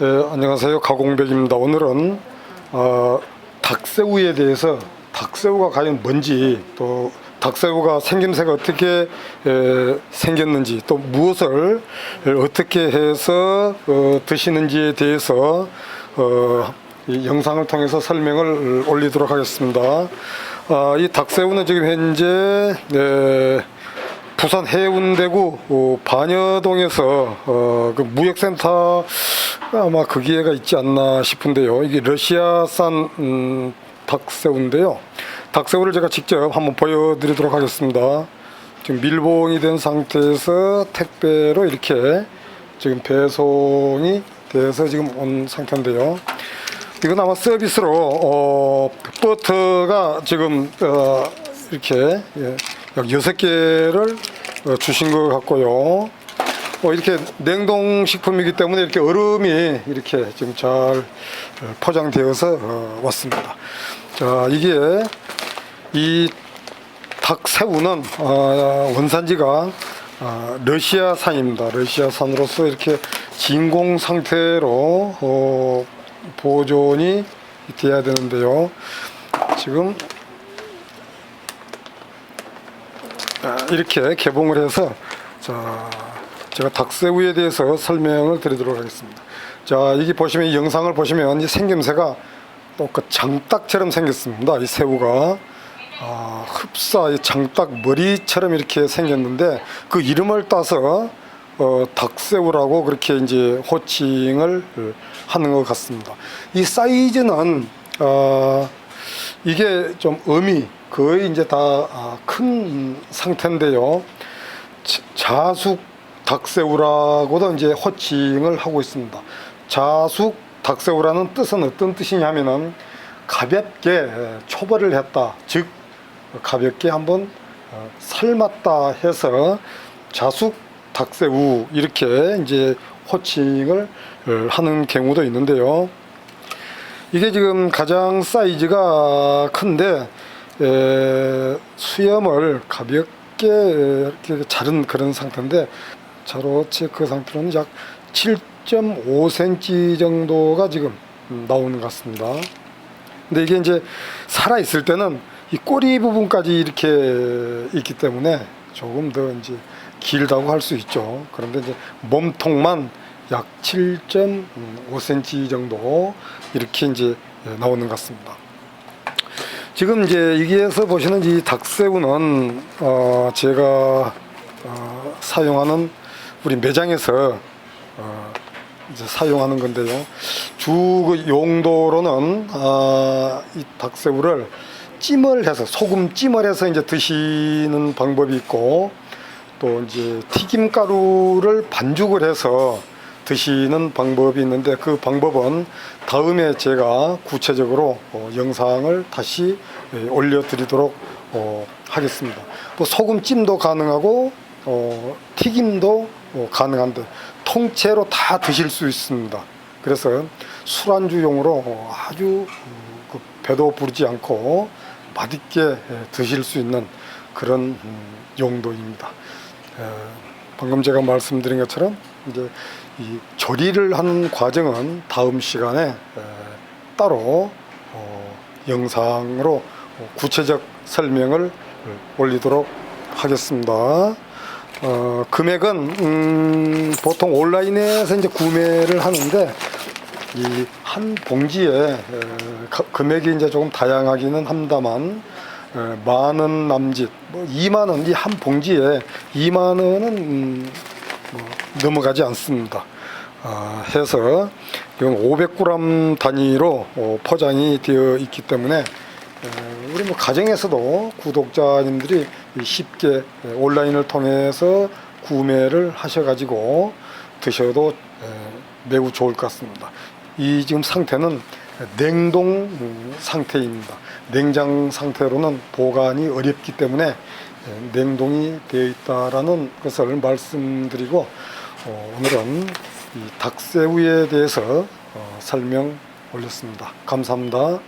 네, 안녕하세요. 가공백입니다. 오늘은 어, 닭새우에 대해서 닭새우가 과연 뭔지 또 닭새우가 생김새가 어떻게 에, 생겼는지 또 무엇을 어떻게 해서 어, 드시는지에 대해서 어, 이 영상을 통해서 설명을 올리도록 하겠습니다. 아, 이 닭새우는 지금 현재 네, 부산 해운대구 어, 반여동에서 어, 그 무역센터 아마 그 기회가 있지 않나 싶은데요. 이게 러시아산 음, 닭새우인데요. 닭새우를 제가 직접 한번 보여드리도록 하겠습니다. 지금 밀봉이 된 상태에서 택배로 이렇게 지금 배송이 돼서 지금 온 상태인데요. 이건 아마 서비스로 어, 버터가 지금 어, 이렇게 예, 약 여섯 개를 어, 주신 것 같고요. 어, 이렇게 냉동 식품이기 때문에 이렇게 얼음이 이렇게 지금 잘 어, 포장되어서 어, 왔습니다. 자, 이게 이 닭새우는 어, 원산지가 어, 러시아산입니다. 러시아산으로서 이렇게 진공 상태로 어, 보존이 돼야 되는데요. 지금 아, 이렇게 개봉을 해서 자 제가 닭새우에 대해서 설명을 드리도록 하겠습니다. 자 이게 보시면 이 영상을 보시면 이 생김새가 똑같 장딱처럼 생겼습니다. 이 새우가 아, 흡사 이 장딱 머리처럼 이렇게 생겼는데 그 이름을 따서 어, 닭새우라고 그렇게 이제 호칭을 하는 것 같습니다. 이 사이즈는 어, 이게 좀 음이 거의 이제 다 큰 상태인데요. 자- 자숙 닭새우라고도 이제 호칭을 하고 있습니다. 자숙 닭새우라는 뜻은 어떤 뜻이냐면은 가볍게 초벌을 했다. 즉 가볍게 한번 어, 삶았다 해서 자숙 닭새우 이렇게 이제 호칭을 어, 하는 경우도 있는데요. 이게 지금 가장 사이즈가 큰데 에, 수염을 가볍게 이렇게 자른 그런 상태인데 자로 체크 상태로는 약 7.5cm 정도가 지금 음, 나오는 것 같습니다. 근데 이게 이제 살아 있을 때는 이 꼬리 부분까지 이렇게 있기 때문에 조금 더 이제 길다고 할 수 있죠. 그런데 이제 몸통만 약 7.5cm 정도 이렇게 이제 나오는 것 같습니다. 지금 이제 여기에서 보시는 이 닭새우는 어 제가 어 사용하는 우리 매장에서 어 이제 사용하는 건데요. 주그 용도로는 아, 이 닭새우를 찜을 해서 소금 찜을 해서 이제 드시는 방법이 있고 또 이제 튀김 가루를 반죽을 해서 드시는 방법이 있는데 그 방법은 다음에 제가 구체적으로 어, 영상을 다시 예, 올려드리도록 어, 하겠습니다. 또 소금찜도 가능하고 어, 튀김도 어, 가능한데 통째로 다 드실 수 있습니다. 그래서 술안주용으로 어, 아주 음, 그 배도 부르지 않고 맛있게 예, 드실 수 있는 그런 음, 용도입니다. 에, 방금 제가 말씀드린 것처럼 이제 이 조리를 하는 과정은 다음 시간에 에, 따로 어, 영상으로 어, 구체적 설명을 올리도록 하겠습니다. 어, 금액은 음, 보통 온라인에서 이제 구매를 하는데 이 한 봉지에 에, 가- 금액이 이제 조금 다양하기는 합니다만 에, 만원 남짓 뭐 2만 원 이 한 봉지에 2만 원은 음, 뭐 넘어가지 않습니다. 아, 해서 이건 500g 단위로 어, 포장이 되어 있기 때문에 에, 우리 뭐 가정에서도 구독자님들이 쉽게 에, 온라인을 통해서 구매를 하셔가지고 드셔도 에, 매우 좋을 것 같습니다. 이 지금 상태는 냉동 음, 상태입니다. 냉장 상태로는 보관이 어렵기 때문에 에, 냉동이 되어 있다라는 것을 말씀드리고 어, 오늘은 이 닭새우에 대해서 어, 설명 올렸습니다. 감사합니다.